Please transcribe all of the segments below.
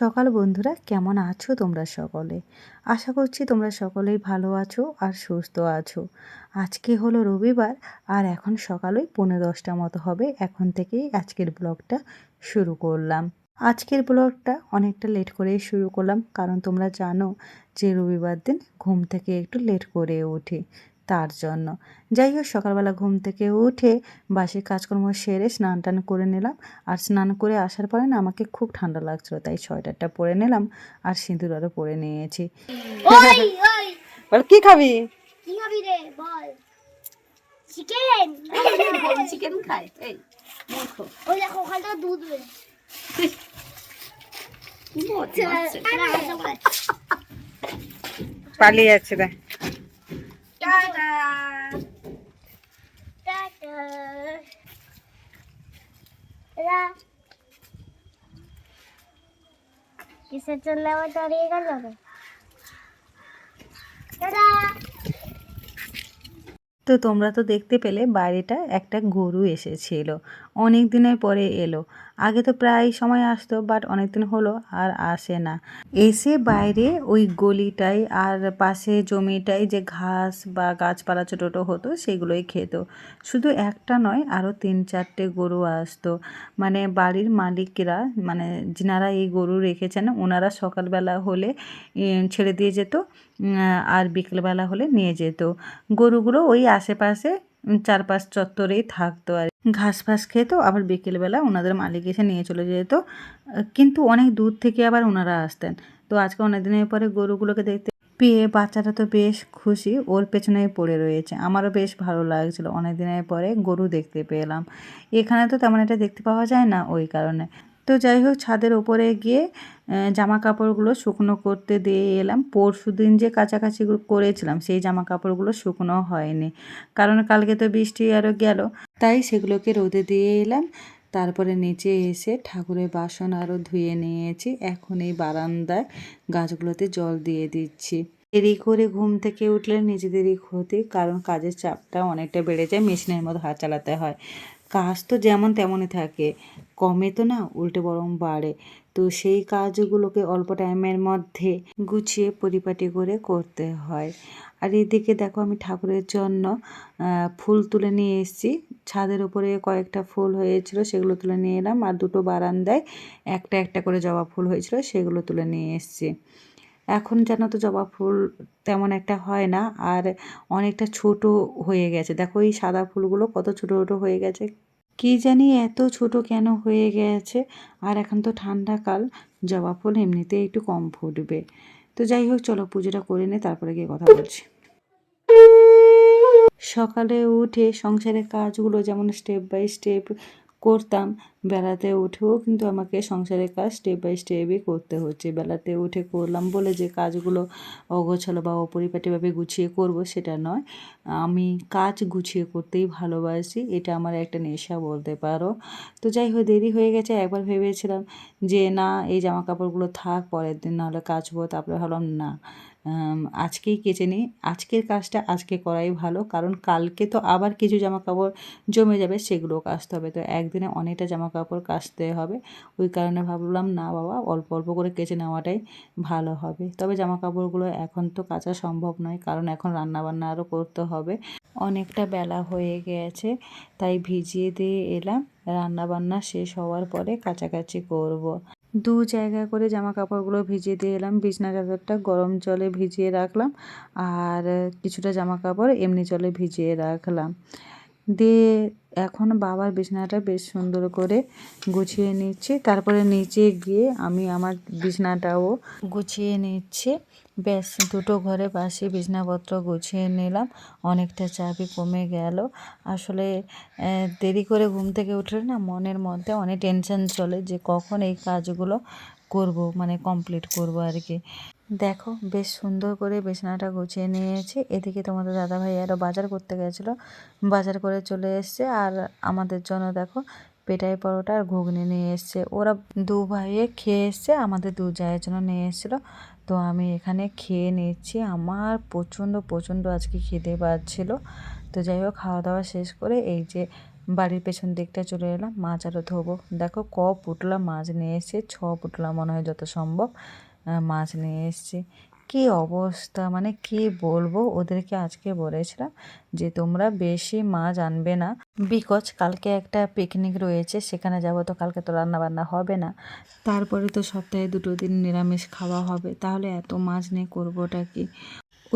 সকাল বন্ধুরা, কেমন আছো তোমরা সকলে? আশা করছি তোমরা সকলেই ভালো আছো আর সুস্থ আছো। আজকে হলো রবিবার আর এখন সকালে পৌনে দশটা মতো হবে। এখন থেকেই আজকের ব্লগটা শুরু করলাম। আজকের ব্লগটা অনেকটা লেট করেই শুরু করলাম, কারণ তোমরা জানো যে রবিবার দিন ঘুম থেকে একটু লেট করে উঠি। তার জন্য। যাই হোক সকালবেলা ঘুম থেকে উঠে বাসি কাজকর্ম সেরে স্নান টান করে নিলাম। আর স্নান করে আসার পরে না আমাকে খুব ঠান্ডা লাগছিল তাই সোয়েটারটা পরে নিলাম আর সিঁদুর আরও পরে নিয়েছি। ওই ওই। বল কি খাবি? কি খাবি রে? বল। চিকেন চিকেন খাই এই ওই দেখো ওখানে দুধ বেরোচ্ছে। কি বদমাশ ছেলে। পালিয়ে যাচ্ছে দেখ টাটা টাটা। এরা দাঁড়িয়ে গেল তো তোমরা তো দেখতে পেলে বাইরেটা একটা গরু এসেছিল। অনেক দিনের পরে এলো। আগে তো প্রায় সময় আসতো বাট অনেক দিন হলো আর আসে না। এসে বাইরে ওই গলিটাই আর পাশে জমিটাই যে ঘাস বা গাছপালা ছোটো ছোটো হতো, সেগুলোই খেত। শুধু একটা নয় আরও তিন চারটে গরু আসতো। মানে বাড়ির মালিকরা মানে যিনারা এই গরু রেখেছেন, ওনারা সকালবেলা হলে ছেড়ে দিয়ে যেত আর বিকেলবেলা হলে নিয়ে যেত। গরুগুলো ওই আশেপাশে চারপাশ চত্বরেই থাকতো আর ঘাস ফাস খেতো আবার বিকেলবেলা ওনাদের মালিক এসে নিয়ে চলে যেত। কিন্তু অনেক দূর থেকে আবার ওনারা আসতেন। তো আজকে অনেক দিনের পরে গরুগুলোকে দেখতে পেয়ে বাচ্চাটা তো বেশ খুশি, ওর পেছনেই পড়ে রয়েছে। আমারও বেশ ভালো লাগছিল। অনেক দিনের পরে গরু দেখতে পেলাম। এখানে তো তেমন এটা দেখতে পাওয়া যায় না ওই কারণে। তো যাই হোক ছাদের ওপরে গিয়ে জামা কাপড়গুলো শুকনো করতে দিয়ে এলাম। পরশু দিন যে কাছাকাছি করেছিলাম, সেই জামা কাপড়গুলো শুকনো হয়নি। কারণ কালকে তো বৃষ্টি আরও গেল। তাই সেগুলোকে রোদে দিয়ে এলাম। তারপরে নিচে এসে ঠাকুরের বাসন আরও ধুয়ে নিয়েছি। এখন এই বারান্দায় গাছগুলোতে জল দিয়ে দিচ্ছি। দেরি করে ঘুম থেকে উঠলে নিজেদেরই ক্ষতি, কারণ কাজের চাপটা অনেকটা বেড়ে যায়। মেশিনের মতো হাত চালাতে হয়। কাজ তো যেমন তেমনই থাকে। কমে তো না, উল্টে বরং বাড়ে। তো সেই কাজগুলোকে অল্প টাইমের মধ্যে গুছিয়ে পরিপাটি করে করতে হয়। আর এদিকে দেখো আমি ঠাকুরের জন্য ফুল তুলে নিয়ে এসেছি। ছাদের উপরে কয়েকটা ফুল হয়েছিল, সেগুলো তুলে নিয়ে এলাম। আর দুটো বারান্দায় একটা একটা করে জবা ফুল হয়েছিল, সেগুলো তুলে নিয়ে এসেছি। এখন যেন তো জবা ফুল তেমন একটা হয় না, আর অনেকটা ছোট হয়ে গেছে। দেখো এই সাদা ফুলগুলো কত ছোট ছোট হয়ে গেছে। কি জানি এত ছোট কেন হয়ে গেছে। আর এখন তো ঠান্ডাকাল জবা ফুল এমনিতেই একটু কম ফুটবে। তো যাই হোক, চলো পুজোটা করে নে, তারপরে গিয়ে কথা বলছি। সকালে উঠে সংসারের কাজগুলো যেমন স্টেপ বাই স্টেপ করতাম। বেলাতে উঠেও কিন্তু আমাকে সংসারের কাজ স্টেপ বাই স্টেপই করতে হচ্ছে। বেলাতে উঠে করলাম বলে যে কাজগুলো অগোছালো বা অপরিপাটিভাবে গুছিয়ে করব সেটা নয়। আমি কাজ গুছিয়ে করতেই ভালোবাসি, এটা আমার একটা নেশা বলতে পারো। তো যাই হোক, দেরি হয়ে গেছে, একবার ভেবেছিলাম যে না, এই জামা কাপড়গুলো থাক, পরের দিন নাহলে কাচবো, তারপরে ভাবলাম না। আজকেই কেচে নিই। আজকের কাজটা আজকে করাই ভালো, কারণ কালকে তো আবার কিছু জামা কাপড় জমে যাবে সেগুলো কাচতে হবে। তো একদিনে অনেকটা জামা কাপড় কাচতে হবে। ওই কারণে ভাবলাম, না বাবা, অল্প অল্প করে কেচে নেওয়াটাই ভালো হবে। তবে জামা কাপড়গুলো এখন তো কাচা সম্ভব নয়, কারণ এখন রান্না বান্না আরও করতে হবে। অনেকটা বেলা হয়ে গেছে, তাই ভিজিয়ে দিয়ে এলাম। রান্না বান্না শেষ হওয়ার পরে কাচাকাচি করব। দু জায়গা করে জামা কাপড়গুলো ভিজিয়ে দিয়ে এলাম। বিছনা চাদরটা গরম জলে ভিজিয়ে রাখলাম আর কিছুটা জামা কাপড় এমনি জলে ভিজিয়ে রাখলাম। দিয়ে এখন বাবার বিছানাটা বেশ সুন্দর করে গুছিয়ে নিচ্ছি। তারপরে নিচে গিয়ে আমি আমার বিছানাটাও গুছিয়ে নিচ্ছি। ব্যাস দুটো ঘরে পাশে বিছানাপত্র গুছিয়ে নিলাম। অনেকটা চাপই কমে গেল। আসলে দেরি করে ঘুম থেকে উঠলে না মনের মধ্যে অনেক টেনশন চলে যে কখন এই কাজগুলো করব মানে কমপ্লিট করব আর কি। দেখো, বেশ সুন্দর করে বিছানাটা গুছিয়ে নিয়েছি। এদিকে তোমাদের দাদাভাই আরও বাজার করতে গেছিল। বাজার করে চলে এসছে আর আমাদের জন্য দেখো পেটাই পরোটা আর ঘুগনি নিয়ে এসছে। ওরা দু ভাইয়ে খেয়ে এসছে, আমাদের দু জায়ের জন্য নিয়ে এসেছিল। তো আমি এখানে খেয়ে নিচ্ছি। আমার প্রচণ্ড প্রচণ্ড আজকে খেতে পাচ্ছিলো। তো যাই হোক খাওয়া দাওয়া শেষ করে এই যে বাড়ির পেছন দিকটা চলে এলাম, মাছ আরও ধোবো। দেখো ক পুটলা মাছ নিয়ে এসছে, ছ পুটলা মনে হয় যত সম্ভব। মাছ নিয়ে এসছে। কি অবস্থা? মানে কি বলব? ওদেরকে আজকে বলেছিলাম যে তোমরা বেশি মাছ আনবে না। বিকজ কালকে একটা পিকনিক রয়েছে, সেখানে যাব তো কালকে তো রান্না বান্না হবে না। তারপরে তো সপ্তাহে দুটো দিন নিরামিষ খাওয়া হবে। তাহলে এত মাছ নিয়ে করবোটা কি?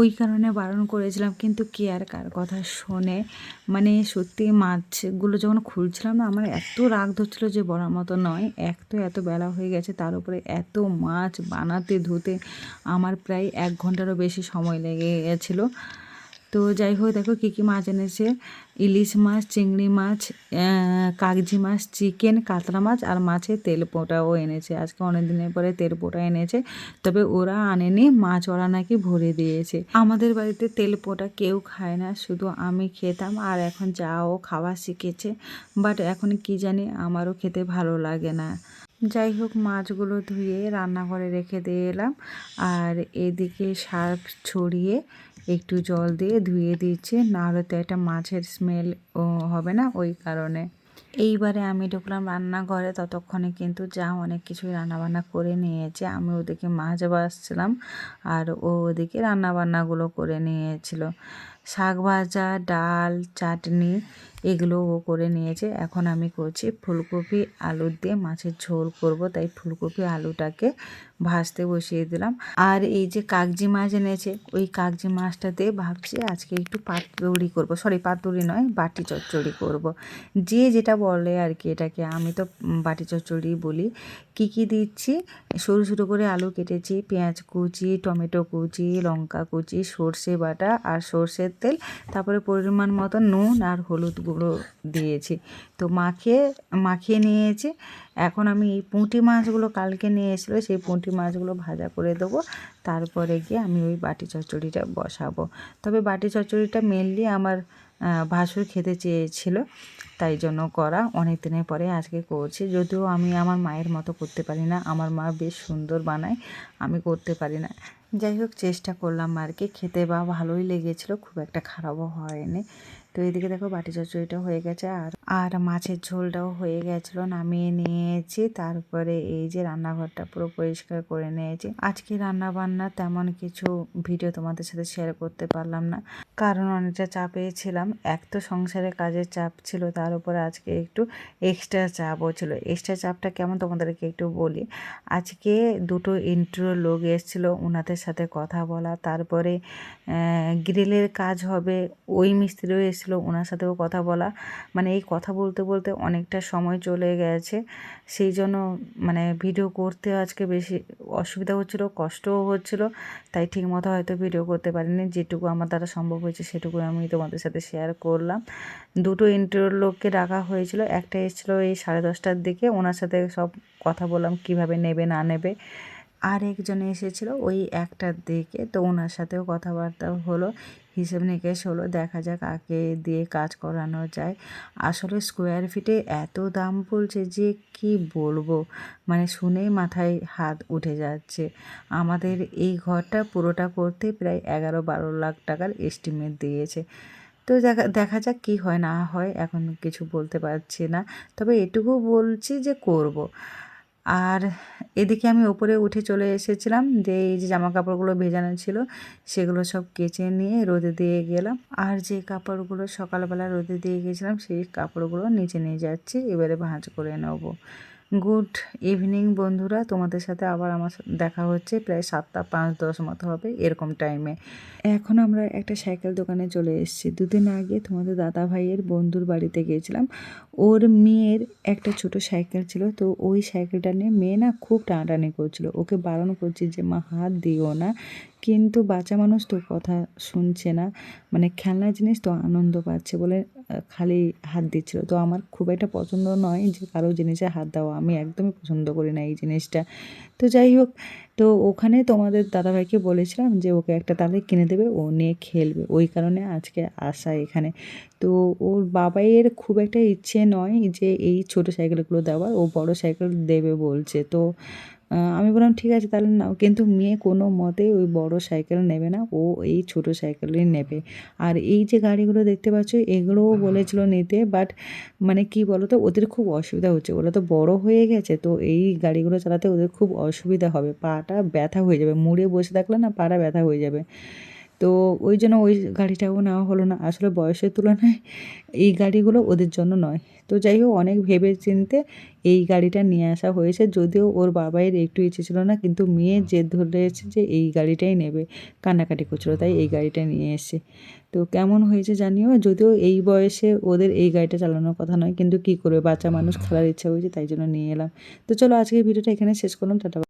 ওই কারণে বারণ করেছিলাম, কিন্তু কে আর কার কথা শোনে? মানে সত্যি মাছগুলো যখন খুলছিলাম না, আমার এত রাগ ধরছিল যে বলার মতো নয়। এক তো এত বেলা হয়ে গেছে, তার উপরে এত মাছ বানাতে ধুতে আমার প্রায় এক ঘন্টারও বেশি সময় লেগে গেছিল। তো যাই হোক দেখো কী কী মাছ এনেছে। ইলিশ মাছ, চিংড়ি মাছ কাগজি মাছ, চিকেন, কাতলা মাছ আর মাছের তেল পোটাও এনেছে। আজকে অনেক দিনের পরে তেল পোটা এনেছে, তবে ওরা আনেনি, মাছ ওরা নাকি ভরে দিয়েছে। আমাদের বাড়িতে তেল পোটা কেউ খায় না, শুধু আমি খেতাম আর এখন যাও খাওয়া শিখেছে। বাট এখন কি জানি, আমারও খেতে ভালো লাগে না। যাই হোক মাছগুলো ধুয়ে রান্নাঘরে রেখে দিয়ে এলাম। আর এদিকে সার্ফ ছড়িয়ে একটু জল দিয়ে ধুয়ে দিচ্ছে নাহলে তো একটা মাছের স্মেল হবে না ওই কারণে। এইবারে আমি ঢুকলাম রান্নাঘরে। ততক্ষণে কিন্তু যা অনেক কিছুই রান্নাবান্না করে নিয়েছে। আমি ওদিকে মাছ বাসছিলাম আর ও ওদিকে রান্নাবান্নাগুলো করে নিয়েছিল। শাক ভাজা, ডাল, চাটনি এগুলো ও করে নিয়েছে। এখন আমি করছি ফুলকপি, আলু দিয়ে মাছের ঝোল করব। তাই ফুলকপি, আলুটাকে ভাজতে বসিয়ে দিলাম। আর এই যে কাগজি মাছ এনেছে, ওই কাগজি মাছটা দিয়ে ভাবছি আজকে একটু পাতুরি করব। সরি পাতুরি নয়, বাটি চচ্চড়ি করব। যে যেটা বলে আর কি এটাকে, আমি তো বাটি চচ্চড়ি বলি। কি কি দিচ্ছি? সরু সরু করে আলু কেটেছি, পেঁয়াজ কুচি, টমেটো কুচি, লঙ্কা কুচি, সর্ষে বাটা আর সর্ষের তেল তারপরে পরিমাণ মতো নুন আর হলুদ গুঁড়ো দিয়েছি। তো মাখিয়ে মাখিয়ে নিয়েছি। এখন আমি এই পুঁটি মাছগুলো কালকে নিয়ে এসেছিল, সেই পুঁটি মাছগুলো ভাজা করে দেবো। তারপরে গিয়ে আমি ওই বাটি চচ্চড়িটা বসাবো। তবে বাটি চচ্চড়িটা মেনলি আমার ভাসুর খেতে চেয়েছিল, তাই জন্য করা। অনেক দিনের পরে আজকে করছি। যদিও আমি আমার মায়ের মতো করতে পারি না, আমার মা বেশ সুন্দর বানায়, আমি করতে পারি না। যাই হোক, চেষ্টা করলাম আর কি। খেতে বা ভালোই লেগেছিলো, খুব একটা খারাপও হয়নি। তো এদিকে দেখো বাটি চচ্চড়িটা হয়ে গেছে আর আর মাছের ঝোলটাও হয়ে গেছিল, নামিয়ে নিয়েছি। তারপরে এই যে রান্নাঘরটা পুরো পরিষ্কার করে নিয়েছি। আজকে রান্না বান্না তেমন কিছু ভিডিও তোমাদের সাথে শেয়ার করতে পারলাম না, কারণ অনেকটা চাপে ছিলাম। এক তো সংসারে কাজের চাপ ছিল, তার উপরে আজকে একটু এক্সট্রা চাপও ছিল। এক্সট্রা চাপটা কেমন তোমাদেরকে একটু বলি। আজকে দুটো ইন্ট্রো লোক এসেছিল ওনাদের সাথে কথা বলা, তারপরে গ্রিলের কাজ হবে, ওই মিস্ত্রিও এসেছিল ওনার সাথেও কথা বলা। মানে এই কথা বলতে বলতে অনেকটা সময় চলে গেছে। সেই জন্য মানে ভিডিও করতে আজকে বেশি অসুবিধা হচ্ছিল, কষ্টও হচ্ছিল। তাই ঠিক মতো হয়তো ভিডিও করতে পারিনি। যেটুকু আমার দ্বারা সম্ভব হয়েছে সেটুকু আমি তোমাদের সাথে শেয়ার করলাম। দুটো ইন্টারভিউ লোককে ডাকা হয়েছিল। একটা এসেছিল এই সাড়ে দশটার দিকে। ওনার সাথে সব কথা বললাম, কীভাবে নেবে, না নেবে। আর একজন এসেছিল, ওই একটার দিকে তো ওনার সাথেও কথাবার্তা হলো, হিসেব নিকেশ হলো, দেখা যাক আগে দিয়ে কাজ করানো যায়। আসলে স্কোয়ার ফিটে এত দাম বলছে যে কি বলব? মানে শুনেই মাথায় হাত উঠে যাচ্ছে। আমাদের এই ঘরটা পুরোটা করতে প্রায় এগারো বারো লাখ টাকার এস্টিমেট দিয়েছে। তো দেখা দেখা যাক কী হয় না হয়, এখন কিছু বলতে পারছি না। তবে এটুকু বলছি যে করব। আর এদিকে আমি ওপরে উঠে চলে এসেছিলাম, যে এই যে জামা কাপড়গুলো ভেজানো ছিল সেগুলো সব কেচে নিয়ে রোদে দিয়ে গেলাম। আর যে কাপড়গুলো সকালবেলা রোদে দিয়ে গেছিলাম সেই কাপড়গুলো নিচে নিয়ে যাচ্ছি, এবারে ভাঁজ করে নেব। গুড ইভিনিং বন্ধুরা। তোমাদের সাথে আবার আমার দেখা হচ্ছে। প্রায় সাতটা পাঁচ দশ মতো হবে এরকম টাইমে এখন আমরা একটা সাইকেল দোকানে চলে এসেছি। দুদিন আগে তোমাদের দাদা ভাইয়ের বন্ধুর বাড়িতে গিয়েছিলাম। ওর মেয়ের একটা ছোট সাইকেল ছিল। তো ওই সাইকেলটা নিয়ে মেয়ে না খুব টানাটানি করছিল। ওকে বারণ করছি যে, মা, হাত দিও না। কিন্তু বাচ্চা মানুষ তো কথা শুনছে না। মানে খেলনা জিনিস তো আনন্দ পাচ্ছে বলে খালি হাত দিচ্ছিল। তো আমার খুব একটা পছন্দ নয় যে কারও জিনিসে হাত দেওয়া। আমি একদমই পছন্দ করি না এই জিনিসটা। তো যাই হোক, তো ওখানে তোমাদের দাদাভাইকে বলেছিলাম যে ওকে একটা তাহলে কিনে দেবে, ও নিয়ে খেলবে। ওই কারণে আজকে আসা এখানে। তো ওর বাবাইয়ের খুব একটা ইচ্ছে নয় যে এই ছোট সাইকেলগুলো দেওয়ার। ও বড় সাইকেল দেবে বলছে। তো আমি বললাম, ঠিক আছে, তাহলে নাও। কিন্তু মেয়ে কোনো মতেই ওই বড় সাইকেল নেবে না, ও এই ছোট সাইকেলই নেবে। আর এই যে গাড়িগুলো দেখতে পাচ্ছ, এগুলোও বলেছিল নিতে, বাট মানে কি বলো তো ওদের খুব অসুবিধা হচ্ছে। ওরা তো বড় হয়ে গেছে, তো এই গাড়িগুলো চালাতে ওদের খুব অসুবিধা হবে। পাটা ব্যথা হয়ে যাবে, মুড়ে বসে থাকলে না পাটা ব্যথা হয়ে যাবে। তো ওই জন্য ওই গাড়িটাও নেওয়া হলো না। আসলে বয়সের তুলনায় এই গাড়িগুলো ওদের জন্য নয়। তো যাই হোক, অনেক ভেবে চিনতে এই গাড়িটা নিয়ে আসা হয়েছে। যদিও ওর বাবাইয়ের একটু ইচ্ছে ছিল না, কিন্তু মেয়ে জেদ ধরেছে যে এই গাড়িটাই নেবে, কান্নাকাটি করছিল, তাই এই গাড়িটা নিয়ে এসছে। তো কেমন হয়েছে জানিও? যদিও এই বয়সে ওদের এই গাড়িটা চালানোর কথা নয়, কিন্তু কি করবে? বাচ্চা মানুষ খেলার ইচ্ছা হয়েছে, তাই জন্য নিয়ে এলাম। তো চলো আজকে ভিডিওটা এখানে শেষ করলাম। টাটা।